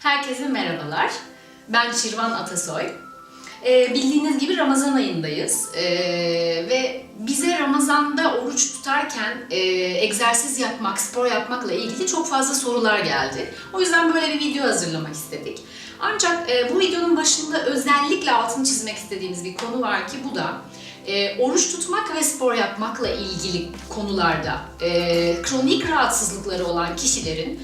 Herkese merhabalar. Ben Şirvan Atasoy. Ee, bildiğiniz gibi Ramazan ayındayız Ee, ve bize Ramazan'da oruç tutarken e, egzersiz yapmak, spor yapmakla ilgili çok fazla sorular geldi. O yüzden böyle bir video hazırlamak istedik. Ancak e, bu videonun başında özellikle altını çizmek istediğimiz bir konu var ki bu da e, oruç tutmak ve spor yapmakla ilgili konularda e, kronik rahatsızlıkları olan kişilerin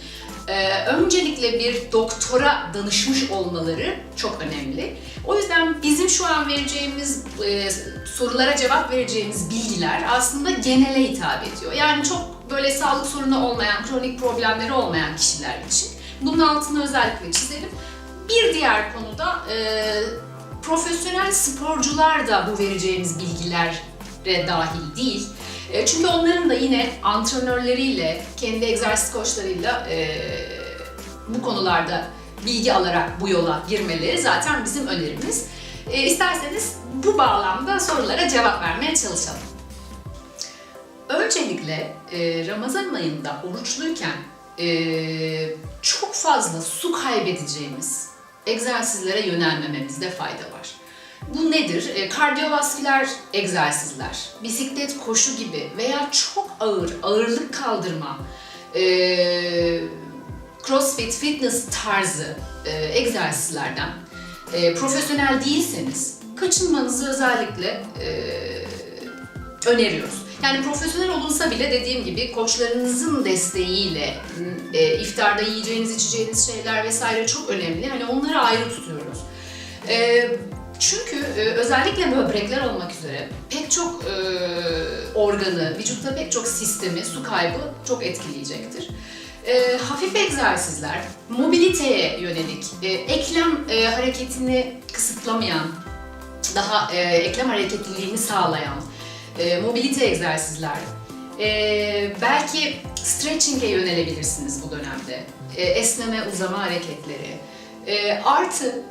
ee, öncelikle bir doktora danışmış olmaları çok önemli. O yüzden bizim şu an vereceğimiz e, sorulara cevap vereceğimiz bilgiler aslında genele hitap ediyor. Yani çok böyle sağlık sorunu olmayan, kronik problemleri olmayan kişiler için. Bunun altını özellikle çizelim. Bir diğer konuda e, profesyonel sporcular da bu vereceğimiz bilgilere dahil değil. E, Çünkü onların da yine antrenörleriyle, kendi egzersiz koçlarıyla e, bu konularda bilgi alarak bu yola girmeleri zaten bizim önerimiz. E, isterseniz bu bağlamda sorulara cevap vermeye çalışalım. Öncelikle e, Ramazan ayında oruçluyken çok fazla su kaybedeceğimiz egzersizlere yönelmememizde fayda var. Bu nedir? E, kardiyovasküler egzersizler, bisiklet, koşu gibi veya çok ağır, ağırlık kaldırma, e, crossfit, fitness tarzı e, egzersizlerden e, profesyonel değilseniz kaçınmanızı özellikle e, öneriyoruz. Yani profesyonel olunsa bile dediğim gibi koçlarınızın desteğiyle e, iftarda yiyeceğiniz, içeceğiniz şeyler vesaire çok önemli. Hani onları ayrı tutuyoruz. E, çünkü e, özellikle böbrekler olmak üzere pek çok e, organı, vücutta pek çok sistemi su kaybı çok etkileyecektir. E, hafif egzersizler, mobiliteye yönelik, e, eklem e, hareketini kısıtlamayan, daha e, eklem hareketliliğini sağlayan e, mobilite egzersizler, e, belki stretching'e yönelebilirsiniz bu dönemde, e, esneme, uzama hareketleri, e, artı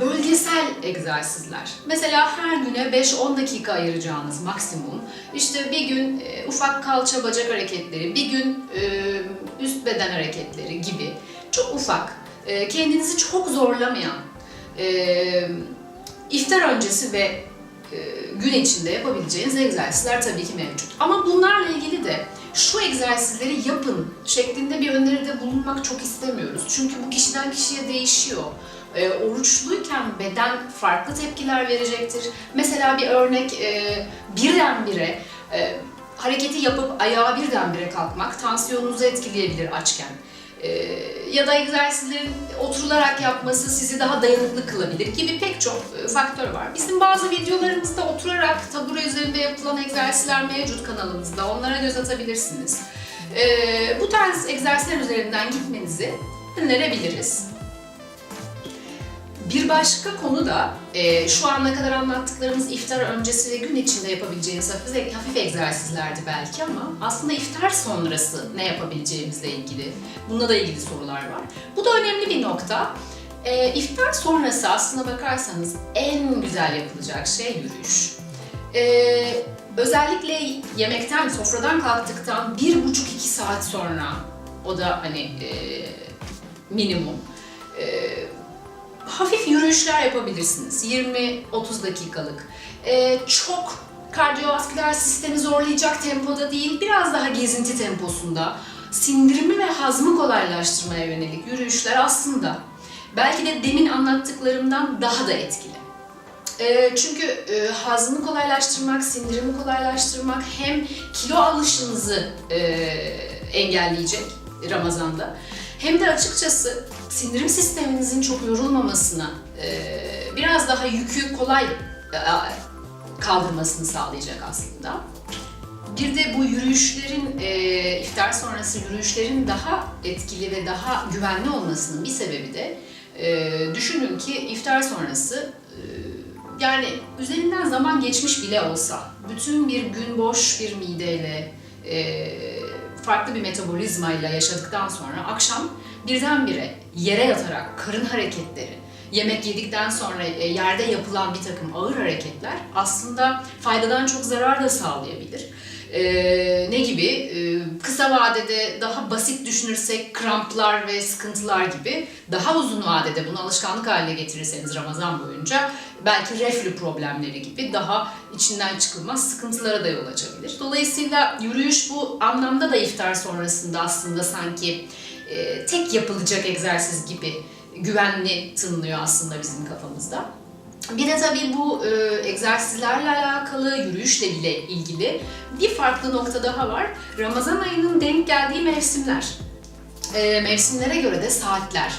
bölgesel egzersizler. Mesela her güne 5-10 dakika ayıracağınız maksimum. İşte bir gün e, ufak kalça bacak hareketleri, bir gün e, üst beden hareketleri gibi çok ufak, e, kendinizi çok zorlamayan, e, iftar öncesi ve e, gün içinde yapabileceğiniz egzersizler tabii ki mevcut. Ama bunlarla ilgili de şu egzersizleri yapın şeklinde bir öneride bulunmak çok istemiyoruz. Çünkü bu kişiden kişiye değişiyor. E, oruçluyken beden farklı tepkiler verecektir. Mesela bir örnek e, birdenbire e, hareketi yapıp ayağa birdenbire kalkmak tansiyonunuzu etkileyebilir açken. E, ya da egzersizlerin oturularak yapması sizi daha dayanıklı kılabilir gibi pek çok e, faktör var. Bizim bazı videolarımızda oturarak tabure üzerinde yapılan egzersizler mevcut kanalımızda. Onlara göz atabilirsiniz. E, bu tarz egzersizler üzerinden gitmenizi önerebiliriz. Bir başka konu da e, şu ana kadar anlattıklarımız iftar öncesi ve gün içinde yapabileceğiniz hafif, hafif egzersizlerdi belki ama aslında iftar sonrası ne yapabileceğimizle ilgili, bununla da ilgili sorular var. Bu da önemli bir nokta. E, iftar sonrası aslına bakarsanız en güzel yapılacak şey yürüyüş. E, özellikle yemekten, sofradan kalktıktan bir buçuk iki saat sonra, o da hani e, minimum, e, hafif yürüyüşler yapabilirsiniz. 20-30 dakikalık. Ee, çok kardiyovasküler sistemi zorlayacak tempoda değil, biraz daha gezinti temposunda sindirimi ve hazmı kolaylaştırmaya yönelik yürüyüşler aslında belki de demin anlattıklarımdan daha da etkili. Ee, çünkü e, hazmı kolaylaştırmak, sindirimi kolaylaştırmak hem kilo alışınızı e, engelleyecek Ramazan'da hem de açıkçası sindirim sisteminizin çok yorulmamasına, e, biraz daha yükü kolay e, kaldırmasını sağlayacak aslında. Bir de bu yürüyüşlerin, e, iftar sonrası yürüyüşlerin daha etkili ve daha güvenli olmasının bir sebebi de düşünün ki iftar sonrası yani üzerinden zaman geçmiş bile olsa bütün bir gün boş bir mideyle e, farklı bir metabolizmayla yaşadıktan sonra akşam birdenbire yere yatarak karın hareketleri, yemek yedikten sonra e, yerde yapılan bir takım ağır hareketler aslında faydadan çok zarar da sağlayabilir. Ee, ne gibi? Ee, kısa vadede daha basit düşünürsek kramplar ve sıkıntılar gibi, daha uzun vadede bunu alışkanlık haline getirirseniz Ramazan boyunca belki reflü problemleri gibi daha içinden çıkılmaz sıkıntılara da yol açabilir. Dolayısıyla yürüyüş bu anlamda da iftar sonrasında aslında sanki e, tek yapılacak egzersiz gibi güvenli tınlıyor aslında bizim kafamızda. Bir de tabii bu e, egzersizlerle alakalı, yürüyüşle bile ilgili bir farklı nokta daha var. Ramazan ayının denk geldiği mevsimler. E, mevsimlere göre de saatler.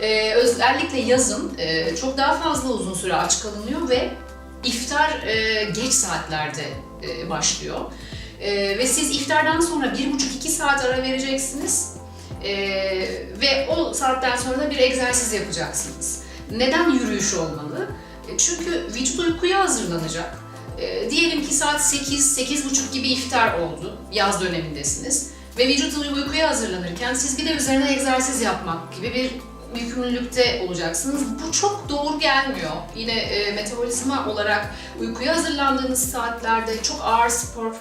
E, özellikle yazın e, çok daha fazla uzun süre aç kalınıyor ve iftar e, geç saatlerde e, başlıyor. E, ve siz iftardan sonra bir buçuk iki saat ara vereceksiniz. E, ve o saatten sonra da bir egzersiz yapacaksınız. Neden yürüyüş olmalı? E, Çünkü vücut uykuya hazırlanacak. E, diyelim ki saat 8, 8.30 gibi iftar oldu. Yaz dönemindesiniz. Ve vücut uykuya hazırlanırken siz bir de üzerine egzersiz yapmak gibi bir yükümlülükte olacaksınız. Bu çok doğru gelmiyor. Yine e, metabolizma olarak uykuya hazırlandığınız saatlerde çok ağır spor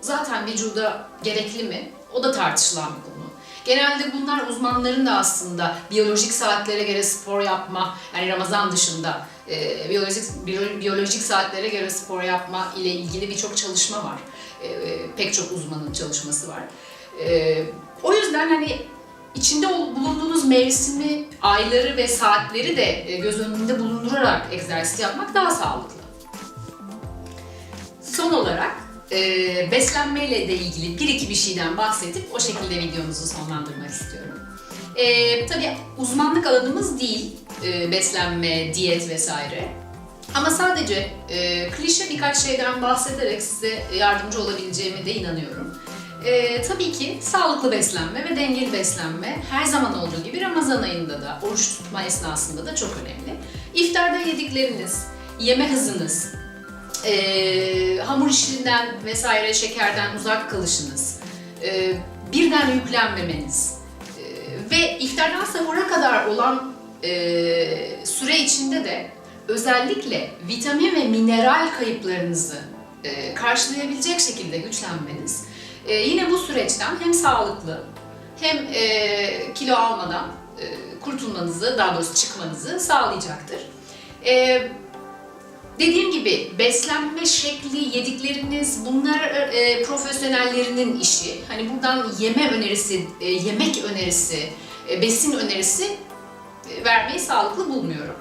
zaten vücuda gerekli mi? O da tartışılan bir konu. Genelde bunlar uzmanların da aslında biyolojik saatlere göre spor yapma, yani Ramazan dışında e, biyolojik biyo- biyolojik saatlere göre spor yapma ile ilgili birçok çalışma var. E, e, pek çok uzmanın çalışması var. E, o yüzden hani içinde bulunduğunuz mevsimi, ayları ve saatleri de e, göz önünde bulundurarak egzersiz yapmak daha sağlıklı. Son olarak e, beslenmeyle de ilgili bir iki bir şeyden bahsedip o şekilde videomuzu sonlandırmak istiyorum. E, tabii uzmanlık alanımız değil e, beslenme, diyet vesaire. Ama sadece e, klişe birkaç şeyden bahsederek size yardımcı olabileceğime de inanıyorum. E, tabii ki sağlıklı beslenme ve dengeli beslenme her zaman olduğu gibi Ramazan ayında da, oruç tutma esnasında da çok önemli. İftarda yedikleriniz, yeme hızınız, e, hamur işinden vesaire şekerden uzak kalışınız, e, birden yüklenmemeniz e, ve iftardan sahura kadar olan e, süre içinde de özellikle vitamin ve mineral kayıplarınızı e, karşılayabilecek şekilde güçlenmeniz e, yine bu süreçten hem sağlıklı hem e, kilo almadan e, kurtulmanızı, daha doğrusu çıkmanızı sağlayacaktır. E, Dediğim gibi beslenme şekli, yedikleriniz bunlar e, profesyonellerinin işi. Hani buradan yeme önerisi, e, yemek önerisi, e, besin önerisi e, vermeyi sağlıklı bulmuyorum.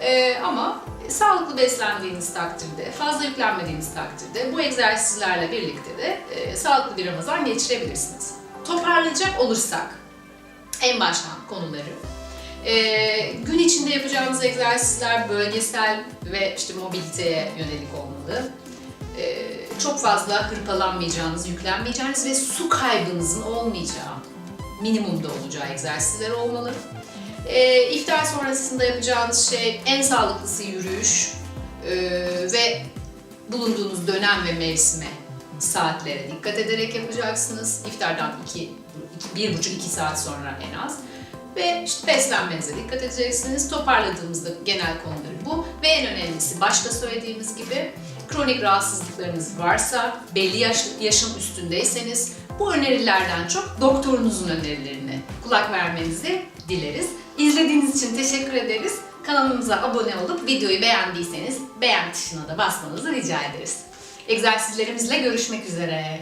E, ama sağlıklı beslendiğiniz takdirde, fazla yüklenmediğiniz takdirde bu egzersizlerle birlikte de e, sağlıklı bir Ramazan geçirebilirsiniz. Toparlayacak olursak en baştan konuları ee, gün içinde yapacağımız egzersizler bölgesel ve işte mobiliteye yönelik olmalı. Ee, çok fazla hırpalanmayacağınız, yüklenmeyeceğiniz ve su kaybınızın olmayacağı, minimumda olacağı egzersizler olmalı. Ee, iftar sonrasında yapacağınız şey en sağlıklısı yürüyüş ee, ve bulunduğunuz dönem ve mevsime, saatlere dikkat ederek yapacaksınız. İftardan 2, 1,5-2 saat sonra en az ve işte beslenmenize dikkat edeceksiniz. Toparladığımızda genel konuları bu ve en önemlisi başta söylediğimiz gibi kronik rahatsızlıklarınız varsa, belli yaş, yaşın üstündeyseniz bu önerilerden çok doktorunuzun önerilerine kulak vermenizi dileriz. İzlediğiniz için teşekkür ederiz. Kanalımıza abone olup videoyu beğendiyseniz beğen tuşuna da basmanızı rica ederiz. Egzersizlerimizle görüşmek üzere.